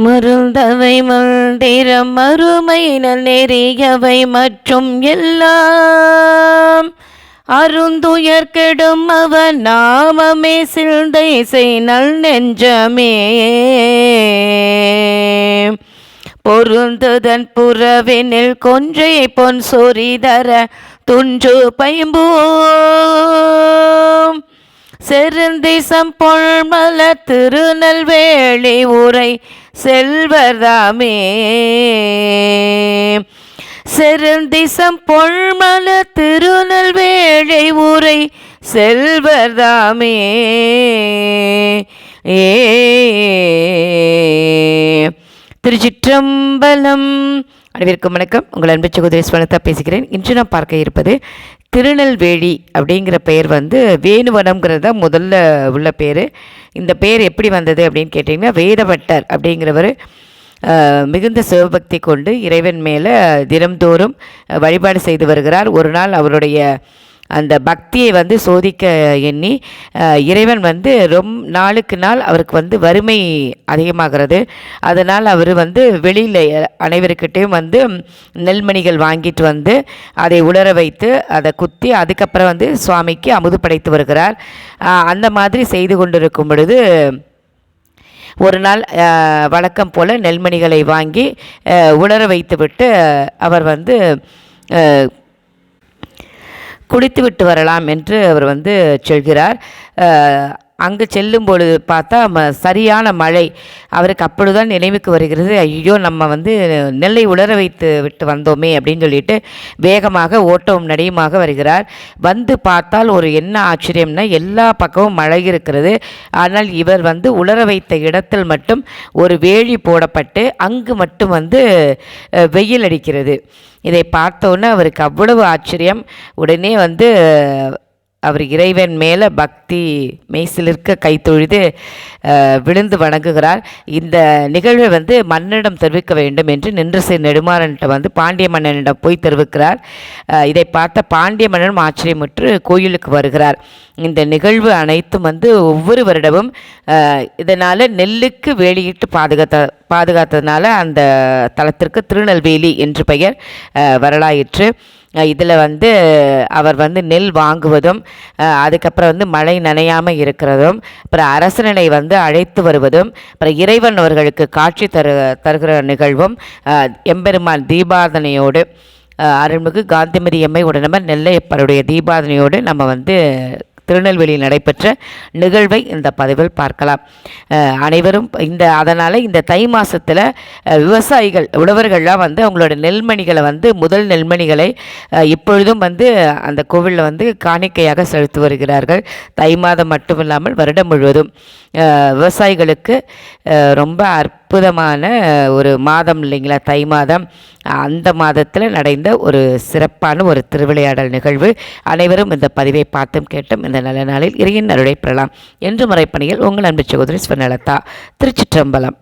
மருந்தவை மந்திரம் மறுமை நெறியவை மற்றும் எல்லாம். அருந்துயர் கெடும் அவன் நாமமே சிந்தை செய்நல் நெஞ்சமே. பொருந்துதன் புறவினில் கொன்றை பொன் சொரிதர துஞ்சு பைம்பூம். செருந்திசம் பொன்மல திருநெல்வேலி உரை செல்வர்தாமே செருந்திசம் பொன்மல திருநெல்வேழை உரை செல்வர்தாமே ஏ திருச்சிற்றம்பலம். அனைவருக்கும் வணக்கம். உங்கள் அன்பு சகோதரி ஸ்வனத்தா பேசுகிறேன். இன்று நான் பார்க்க இருப்பது திருநெல்வேலி அப்படிங்கிற பெயர் வந்து வேணுவனம்ங்கிறது தான் முதல்ல உள்ள பேர். இந்த பெயர் எப்படி வந்தது அப்படின்னு கேட்டிங்கன்னா வேதபட்டர் அப்படிங்கிறவர் மிகுந்த சிவபக்தி கொண்டு இறைவன் மேலே தினம்தோறும் வழிபாடு செய்து வருகிறார். ஒரு நாள் அவருடைய அந்த பக்தியை வந்து சோதிக்க எண்ணி இறைவன் வந்து ரொம் நாளுக்கு நாள் அவருக்கு வந்து வறுமை அதிகமாகிறது. அதனால் அவர் வந்து வெளியில் அனைவருக்கிட்டையும் வந்து நெல்மணிகள் வாங்கிட்டு வந்து அதை உலர வைத்து அதை குத்தி அதுக்கப்புறம் வந்து சுவாமிக்கு அமுது படைத்து வருகிறார் அந்த மாதிரி செய்து கொண்டிருக்கும் பொழுது ஒரு நாள் வழக்கம் போல் நெல்மணிகளை வாங்கி உலர வைத்துவிட்டு அவர் வந்து அஹ், குளித்துவிட்டு வரலாம் என்று அவர் வந்து சொல்கிறார். அங்கு செல்லும் பொழுது பார்த்தா ம சரியான மழை. அவருக்கு அப்பொழுதுதான் நினைவுக்கு வருகிறது ஐயோ நம்ம வந்து நெல்லை உலர வைத்து விட்டு வந்தோமே அப்படின்னு சொல்லிட்டு வேகமாக ஓட்டவும் நடையுமாக வருகிறார். வந்து பார்த்தால் ஒரு என்ன ஆச்சரியம்னா எல்லா பக்கமும் மழை இருக்கிறது. ஆனால் இவர் வந்து உலர வைத்த இடத்தில் மட்டும் ஒரு வேலி போடப்பட்டு அங்கு மட்டும் வந்து வெயில் அடிக்கிறது. இதை பார்த்தோன்னே அவருக்கு அவ்வளவு ஆச்சரியம். உடனே வந்து அவர் இறைவன் மேலே பக்தி மெய்சிலிருக்க கைத்தொழுது விழுந்து வணங்குகிறார். இந்த நிகழ்வை வந்து மன்னனிடம் தெரிவிக்க வேண்டும் என்று நின்றசை நெடுமாறன்ட்ட வந்து பாண்டிய மன்னனிடம் போய் தெரிவிக்கிறார். இதை பார்த்த பாண்டிய மன்னனும் ஆச்சரியமுற்று கோயிலுக்கு வருகிறார். இந்த நிகழ்வு அனைத்தும் வந்து ஒவ்வொரு வருடமும் இதனால் நெல்லுக்கு வேலியிட்டு பாதுகாத்த பாதுகாத்ததுனால அந்த தலத்திற்கு திருநெல்வேலி என்று பெயர் வரலாயிற்று. இதில் வந்து அவர் வந்து நெல் வாங்குவதும் அதுக்கப்புறம் வந்து மழை நனையாமல் இருக்கிறதும் அப்புறம் அரசனை வந்து அழைத்து வருவதும் அப்புறம் இறைவன் அவர்களுக்கு காட்சி தரு தருகிற நிகழ்வும் எம்பெருமான் தீபாதனையோடு அருள்மிகு காந்திமதி எம்மை உடனே நெல்லையப்பருடைய தீபாதனையோடு நம்ம வந்து திருநெல்வேலியில் நடைபெற்ற நிகழ்வை இந்த பதிவில் பார்க்கலாம். அனைவரும் இந்த அதனால் இந்த தை மாதத்தில் விவசாயிகள் உழவர்கள்லாம் வந்து அவங்களோட நெல்மணிகளை வந்து முதல் நெல்மணிகளை இப்பொழுதும் வந்து அந்த கோவிலில் வந்து காணிக்கையாக செலுத்தி வருகிறார்கள். தை மாதம் மட்டும் இல்லாமல் வருடம் முழுவதும். விவசாயிகளுக்கு ரொம்ப அற்ப அற்புதமான ஒரு மாதம் இல்லைங்களா? தை மாதம். அந்த மாதத்தில் நடந்த ஒரு சிறப்பான ஒரு திருவிளையாடல் நிகழ்வு. அனைவரும் இந்த பதிவை பார்த்தும் கேட்டும் இந்த நல்ல நாளில் இறையின் அருளை பெறலாம். என்று முறைப்பணியில் உங்கள் அன்பு சகோதரி ஸ்வர்ணலதா திருச்சிற்றம்பலம்.